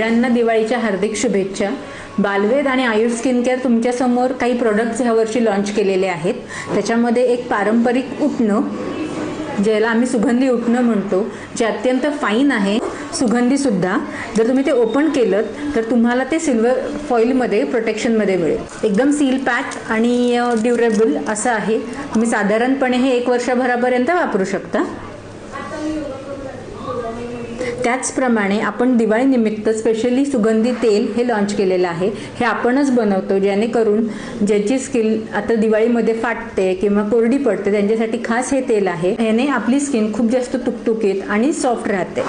सगळ्यांना दिवाळीच्या हार्दिक शुभेच्छा. बालवेद आणि आयुष स्किन केअर तुमच्यासमोर काही प्रोडक्ट्स ह्या वर्षी लॉन्च केलेले आहेत. त्याच्यामध्ये एक पारंपरिक उटणं ज्याला आम्ही सुगंधी उटणं म्हणतो जे अत्यंत फाईन आहे. सुगंधीसुद्धा जर तुम्ही ते ओपन केलं तर तुम्हाला ते सिल्वर फॉईलमध्ये प्रोटेक्शनमध्ये मिळेल. एकदम सील पॅक आणि ड्युरेबल असं आहे. तुम्ही साधारणपणे हे एक वर्षभरापर्यंत वापरू शकता. त्याचप्रमाणे आपण दिवाळीनिमित्त स्पेशली सुगंधी तेल हे लॉन्च केलेलं आहे. हे आपणच बनवतो जेणेकरून ज्याची स्किन आता दिवाळीमध्ये फाटते किंवा कोरडी पडते त्यांच्यासाठी खास हे तेल आहे. याने आपली स्किन खूप जास्त तुकतुकीत आणि सॉफ्ट राहते.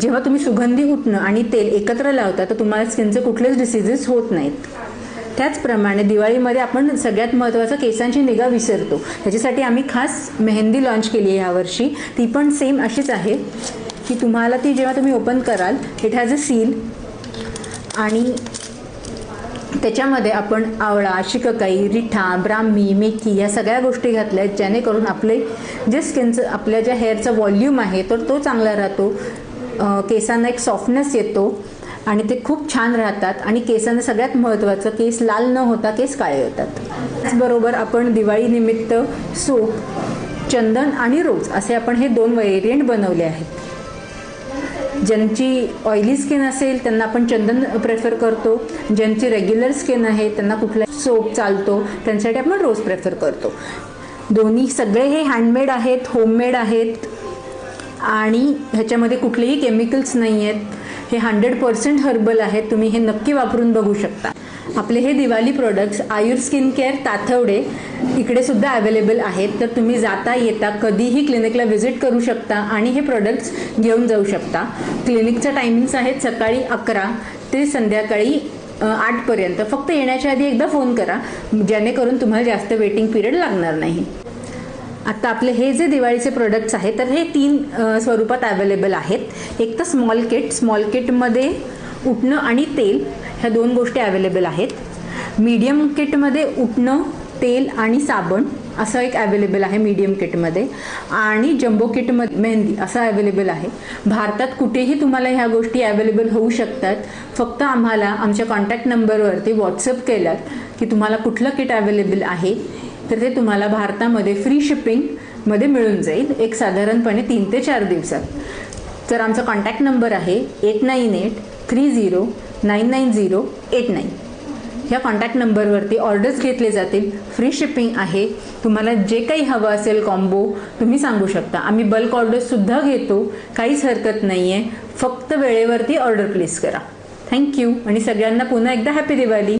जेव्हा तुम्ही सुगंधी उठणं आणि तेल एकत्र लावता तर तुम्हाला स्किनचे कुठलेच डिसिजेस होत नाहीत. त्याचप्रमाणे दिवाळीमध्ये आपण सगळ्यात महत्त्वाचं केसांची निगा विसरतो. त्याच्यासाठी आम्ही खास मेहंदी लॉन्च केली आहे यावर्षी. ती पण सेम अशीच आहे. की तुम्हाला ती जेव्हा तुम्ही ओपन कराल इट हॅज अ सील आणि त्याच्यामध्ये आपण आवळा शिककाई रिठा ब्राह्मी मेथी या सगळ्या गोष्टी घातल्या आहेत जेणेकरून आपले जे स्किनचं आपल्या ज्या हेअरचा व्हॉल्यूम आहे तर तो चांगला राहतो. केसांना एक सॉफ्टनेस येतो आणि ते खूप छान राहतात आणि केसांना सगळ्यात महत्त्वाचं केस लाल न होता केस काळे होतात. त्याचबरोबर आपण दिवाळीनिमित्त सोप चंदन आणि रोज असे आपण हे दोन व्हेरियंट बनवले आहेत. ज्यांची ऑइली स्किन असेल त्यांना आपण चंदन प्रेफर करतो. ज्यांची रेग्युलर स्किन आहे त्यांना कुठला सोप चालतो त्यांच्यासाठी आपण रोज प्रेफर करतो. दोन्ही सगळे हे हँडमेड आहेत होममेड आहेत. आणि ह्याच्यामध्ये कुठलेही केमिकल्स नाही आहेत हे हंड्रेड पर्सेंट हर्बल आहेत. तुम्ही हे नक्की वापरून बघू शकता. आपले हे Diwali products Ayur skin care Tathawade इकडे सुद्धा अवेलेबल आहेत. तर तुम्ही जाता येता कधीही क्लिनिकला व्हिजिट करू शकता आणि हे प्रोडक्ट्स घेऊन जाऊ शकता. क्लिनिकच्या टायमिंग्स आहेत सकाळी अकरा ते संध्याकाळी आठपर्यंत फक्त येण्याच्या आधी एकदा फोन करा जेणेकरून तुम्हाला जास्त वेटिंग पिरियड लागणार नाही. आता आपले हे जे दिवाळीचे प्रोडक्ट्स आहेत तर हे तीन स्वरूपात अवेलेबल आहेत. एक तर स्मॉल किट स्मॉल किटमध्ये उठणं आणि तेल ह्या दोन गोष्टी अवेलेबल आहेत. मीडियम किटमध्ये उठणं तेल आणि साबण असं एक अवेलेबल आहे मीडियम किटमध्ये आणि जम्बो किटमध्ये मेहंदी असं अवेलेबल आहे. भारतात कुठेही तुम्हाला ह्या गोष्टी अवेलेबल होऊ शकतात. फक्त आम्हाला आमच्या कॉन्टॅक्ट नंबरवरती व्हॉट्सअप केलात की तुम्हाला कुठलं किट अवेलेबल आहे तर ते तुम्हाला भारतामध्ये फ्री शिपिंगमध्ये मिळून जाईल. एक साधारणपणे तीन ते चार दिवसात. तर आमचा कॉन्टॅक्ट नंबर आहे eight nine eight three zero nine nine zero eight nine ह्या कॉन्टॅक्ट नंबरवरती ऑर्डर्स घेतले जातील फ्री शिपिंग आहे तुम्हाला जे काही हवं असेल कॉम्बो तुम्ही सांगू शकता आम्ही बल्क ऑर्डर्ससुद्धा घेतो काहीच हरकत नाही आहे फक्त वेळेवरती ऑर्डर प्लेस करा थँक्यू आणि सगळ्यांना पुन्हा एकदा हॅपी दिवाळी